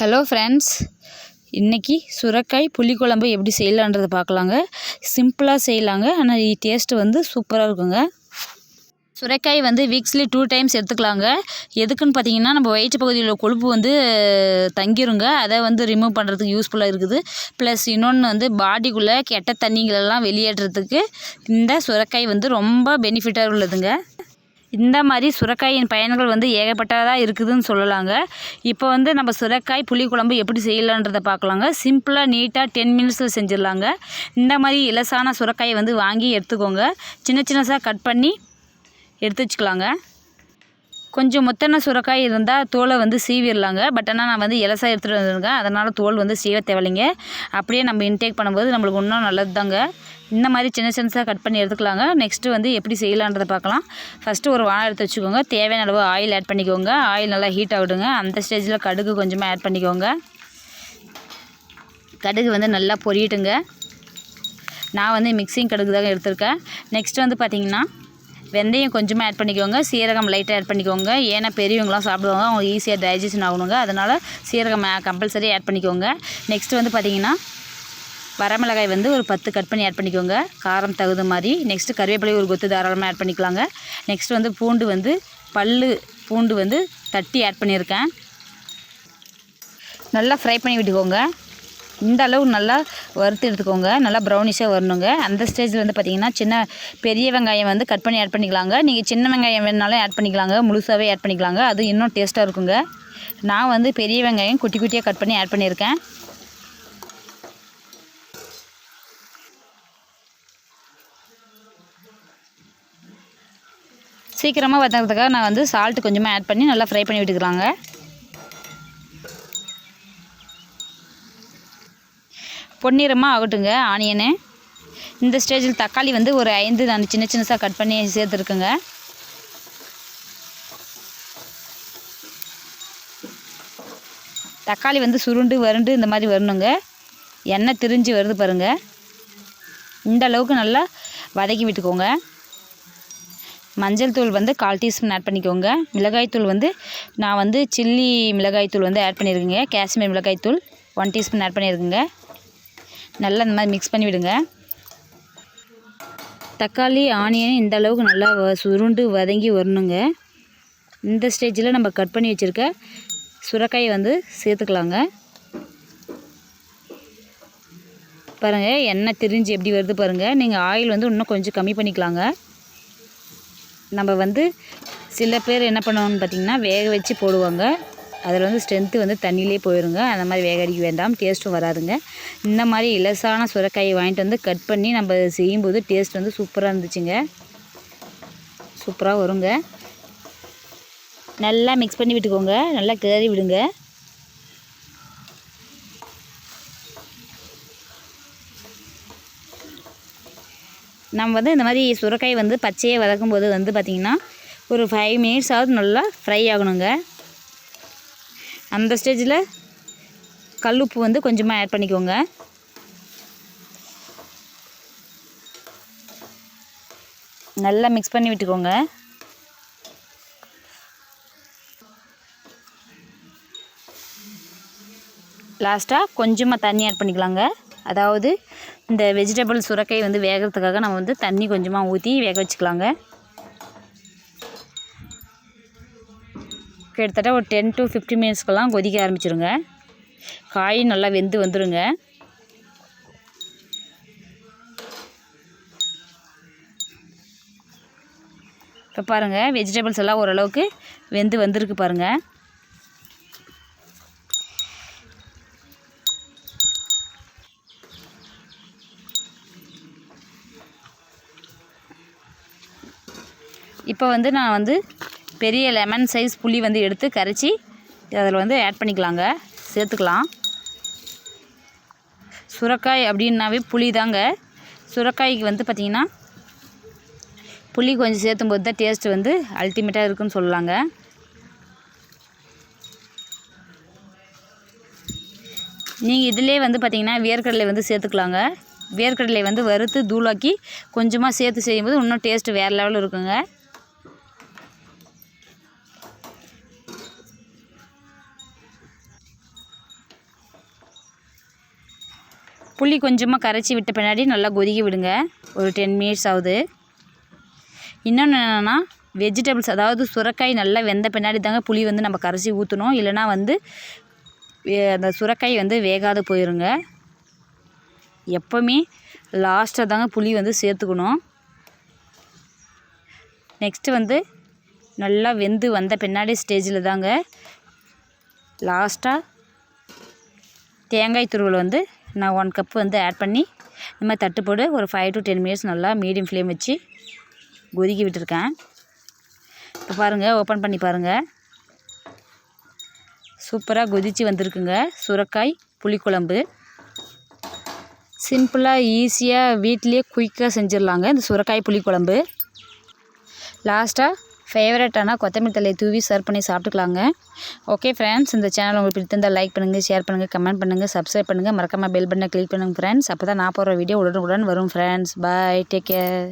Hello friends இன்றைக்கி சுரக்காய் புளிக்குழம்பு எப்படி செய்யலான்றது பார்க்கலாங்க. சிம்பிளாக செய்யலாங்க. ஆனால் டேஸ்ட்டு வந்து சூப்பராக இருக்குங்க. சுரைக்காய் வந்து வீக்ஸ்லி டூ டைம்ஸ் எடுத்துக்கலாங்க. எதுக்குன்னு பார்த்தீங்கன்னா நம்ம வயிற்று பகுதியில் உள்ள கொழுப்பு வந்து தங்கிருங்க. அதை வந்து ரிமூவ் பண்ணுறதுக்கு யூஸ்ஃபுல்லாக இருக்குது. ப்ளஸ் இன்னொன்று வந்து பாடிக்குள்ளே கெட்ட தண்ணிகளெல்லாம் வெளியேற்றுறதுக்கு இந்த சுரைக்காய் வந்து ரொம்ப பெனிஃபிட்டாக உள்ளதுங்க. இந்த மாதிரி சுரைக்காயின் பயன்கள் வந்து ஏகப்பட்டதாக இருக்குதுன்னு சொல்லலாங்க. இப்போ வந்து நம்ம சுரைக்காய் புளிக்குழம்பு எப்படி செய்யலான்றதை பார்க்கலாங்க. சிம்பிளாக நீட்டாக டென் மினிட்ஸில் செஞ்சிடலாங்க. இந்த மாதிரி இலசான சுரைக்காயை வந்து வாங்கி எடுத்துக்கோங்க. சின்ன சின்னதாக கட் பண்ணி எடுத்து வச்சுக்கலாங்க. கொஞ்சம் முத்தன சுரக்காய் இருந்தால் தோலை வந்து சீவிடலாங்க. பட் ஆனால் நான் வந்து இலசாக எடுத்துகிட்டு வந்துருக்கேன். அதனால் தோல் வந்து சீவ தேவையில்லைங்க. அப்படியே நம்ம இன்டேக் பண்ணும்போது நம்மளுக்கு இன்னும் நல்லது தாங்க இந்த மாதிரி சின்ன சின்னதாக கட் பண்ணி எடுத்துக்கலாங்க. நெக்ஸ்ட்டு வந்து எப்படி செய்யலான்றதை பார்க்கலாம். ஃபஸ்ட்டு ஒரு வாழை எடுத்து வச்சுக்கோங்க. தேவையான அளவு ஆயில் ஆட் பண்ணிக்கோங்க. ஆயில் நல்லா ஹீட் ஆகிடுங்க அந்த ஸ்டேஜில் கடுகு கொஞ்சமாக ஆட் பண்ணிக்கோங்க. கடுகு வந்து நல்லா பொரியட்டுங்க. நான் வந்து மிக்சிங் கடுகு தாங்க எடுத்திருக்கேன். நெக்ஸ்ட் வந்து பார்த்திங்கன்னா வெந்தயம் கொஞ்சமாக ஆட் பண்ணிக்கோங்க. சீரகம் லைட்டாக ஆட் பண்ணிக்கோங்க. ஏன்னா பெரியவங்களாம் சாப்பிடுவாங்க. அவங்க ஈஸியாக டைஜஷன் ஆகணுங்க. அதனால் சீரகம் கம்பல்சரி ஆட் பண்ணிக்கோங்க. நெக்ஸ்ட் வந்து பார்த்திங்கன்னா வரமிளகாய் வந்து ஒரு பத்து கட் பண்ணி ஆட் பண்ணிக்கோங்க. காரம் தகுந்த மாதிரி. நெக்ஸ்ட்டு கருவேப்பிலை ஒரு கொத்து தாராளமாக ஆட் பண்ணிக்கலாங்க. நெக்ஸ்ட் வந்து பூண்டு வந்து பல் பூண்டு வந்து தட்டி ஆட் பண்ணியிருக்கேன். நல்லா ஃப்ரை பண்ணி விட்டுக்கோங்க. இந்த அளவு நல்லா வறுத்து எடுத்துக்கோங்க. நல்லா ப்ரௌனிஷாக வரணுங்க. அந்த ஸ்டேஜில் வந்து பார்த்திங்கன்னா சின்ன பெரிய வெங்காயம் வந்து கட் பண்ணி ஆட் பண்ணிக்கலாங்க. நீங்கள் சின்ன வெங்காயம் வேணுனாலும் ஆட் பண்ணிக்கலாங்க. முழுசாகவே ஆட் பண்ணிக்கலாங்க. அது இன்னும் டேஸ்ட்டாக இருக்குங்க. நான் வந்து பெரிய வெங்காயம் குட்டி குட்டியாக கட் பண்ணி ஆட் பண்ணியிருக்கேன் சீக்கிரமாக வதங்கிறதுக்காக நான் வந்து சால்ட்டு கொஞ்சமாக ஆட் பண்ணி நல்லா ஃப்ரை பண்ணி விட்டுக்கலாங்க. பொன்னிறமாக ஆகட்டுங்க ஆனியனு. இந்த ஸ்டேஜில் தக்காளி வந்து ஒரு ஐந்து நான் சின்ன சின்னதாக கட் பண்ணி சேர்த்துருக்குங்க. தக்காளி வந்து சுருண்டு வறண்டு இந்த மாதிரி வரணுங்க. எண்ணெய் திரிஞ்சு வருது பாருங்கள் இந்த அளவுக்கு நல்லா வதக்கி விட்டுக்கோங்க. மஞ்சள் தூள் வந்து கால் டீஸ்பூன் ஆட் பண்ணிக்கோங்க. மிளகாய் தூள் வந்து நான் வந்து சில்லி மிளகாய் தூள் வந்து ஆட் பண்ணியிருக்கேங்க. காஷ்மீர் மிளகாய் தூள் ஒன் டீஸ்பூன் ஆட் பண்ணியிருக்கேங்க. நல்லா இந்த மாதிரி மிக்ஸ் பண்ணி விடுங்க. தக்காளி ஆனியன் இந்த அளவுக்கு நல்லா சுருண்டு வதங்கி வரணுங்க. இந்த ஸ்டேஜில் நம்ம கட் பண்ணி வச்சுருக்க சுரக்காயை வந்து சேர்த்துக்கலாங்க. பாருங்கள் எண்ணெய் திரிஞ்சு எப்படி வருது பாருங்கள் நீங்கள் ஆயில் வந்து இன்னும் கொஞ்சம் கம்மி பண்ணிக்கலாங்க. நம்ம வந்து சில பேர் என்ன பண்ணுவாங்கன்னு பார்த்திங்கன்னா வேக வச்சு போடுவாங்க. அதில் வந்து ஸ்ட்ரென்த்து வந்து தண்ணியிலே போயிடுங்க அந்த மாதிரி வேக அடிக்க வேண்டாம். டேஸ்ட்டும் வராதுங்க. இந்த மாதிரி இலசான சுரக்காயை வாங்கிட்டு வந்து கட் பண்ணி நம்ம செய்யும்போது டேஸ்ட் வந்து சூப்பராக இருந்துச்சுங்க. சூப்பராக வருங்க. நல்லா மிக்ஸ் பண்ணி விட்டுக்கோங்க. நல்லா கிளறி விடுங்க. நம்ம வந்து இந்த மாதிரி சுரக்காய் வந்து பச்சையை வதக்கும்போது வந்து பார்த்திங்கன்னா ஒரு ஃபைவ் மினிட்ஸ் நல்லா ஃப்ரை ஆகணுங்க. அந்த ஸ்டேஜில் கல்லுப்பு வந்து கொஞ்சமாக ஆட் பண்ணிக்கோங்க. நல்லா மிக்ஸ் பண்ணி விட்டுக்கோங்க. லாஸ்ட்டாக கொஞ்சமாக தண்ணி ஆட் பண்ணிக்கலாங்க. அதாவது இந்த வெஜிடபிள் சுரக்கை வந்து வேகிறதுக்காக நம்ம வந்து தண்ணி கொஞ்சமாக ஊற்றி வேக வச்சுக்கலாங்க. கிட்டத்தட்ட ஒரு டென் டு ஃபிஃப்டி மினிட்ஸ்க்கெல்லாம் கொதிக்க ஆரம்பிச்சிருங்க. காய் நல்லா வெந்து வந்துடுங்க இப்போ பாருங்கள் வெஜிடபிள்ஸ் எல்லாம் ஓரளவுக்கு வெந்து வந்திருக்கு பாருங்கள் இப்போ வந்து நான் வந்து பெரிய லெமன் சைஸ் புளி வந்து எடுத்து கரைச்சி அதில் வந்து ஆட் பண்ணிக்கலாங்க. சேர்த்துக்கலாம். சுரக்காய் அப்படின்னாவே புளி தாங்க சுரக்காய்க்கு வந்து பார்த்திங்கன்னா புளி கொஞ்சம் சேர்த்தும் போது தான் டேஸ்ட்டு வந்து அல்டிமேட்டாக இருக்குன்னு சொல்லலாங்க. நீங்கள் இதிலே வந்து பார்த்திங்கன்னா வேர்க்கடலை வந்து சேர்த்துக்கலாங்க. வேர்க்கடலை வந்து வறுத்து தூளாக்கி கொஞ்சமாக சேர்த்து செய்யும்போது இன்னும் டேஸ்ட்டு வேறு லெவலில் இருக்குங்க. புளி கொஞ்சமாக கரைச்சி விட்ட பின்னாடி நல்லா கொதிக்க விடுங்க. ஒரு டென் மினிட்ஸ் ஆகுது. இன்னொன்று என்னென்னா வெஜிடபிள்ஸ் அதாவது சுரக்காய் நல்லா வெந்த பின்னாடி தாங்க புளி வந்து நம்ம கரைச்சி ஊற்றணும் இல்லைனா வந்து அந்த சுரக்காய் வந்து வேகாது போயிருங்க. எப்போவுமே லாஸ்ட்டாக தாங்க புளி வந்து சேர்த்துக்கணும். நெக்ஸ்ட்டு வந்து நல்லா வெந்து வந்த பின்னாடி ஸ்டேஜில் தாங்க லாஸ்ட்டாக தேங்காய் துருவல் வந்து நான் ஒன் கப் வந்து ஆட் பண்ணி இந்த மாதிரி தட்டு போட்டு ஒரு ஃபைவ் டு டென் மினிட்ஸ் நல்லா மீடியம் ஃப்ளேம் வச்சு கொதிக்க விட்டுருக்கேன். இப்போ பாருங்கள் ஓப்பன் பண்ணி பாருங்கள் சூப்பராக கொதித்து வந்திருக்குங்க. சுரக்காய் புளிக்குழம்பு. சிம்பிளாக ஈஸியாக வீட்லேயே குயிக்காக செஞ்சிடலாங்க இந்த சுரக்காய் புளிக்குழம்பு. லாஸ்ட்டாக ஃபேவரட்டான கொத்தமல்லி தலையை தூவி சர்வ் பண்ணி சாப்பிட்டுக்கலாங்க. ஓகே ஃப்ரெண்ட்ஸ் இந்த சேனல் உங்களுக்கு பிடித்திருந்தால் லைக் பண்ணுங்கள் ஷேர் பண்ணுங்கள் கமெண்ட் பண்ணுங்கள் சப்ஸ்கிரைப் பண்ணுங்கள் மறக்காமல் பெல் பட்டனை கிளிக் பண்ணுங்கள் ஃப்ரெண்ட்ஸ் அப்போ தான் நான் போகிற வீடியோ உடனுக்குடன் வரும் ஃப்ரெண்ட்ஸ் பாய் டேக் கேர்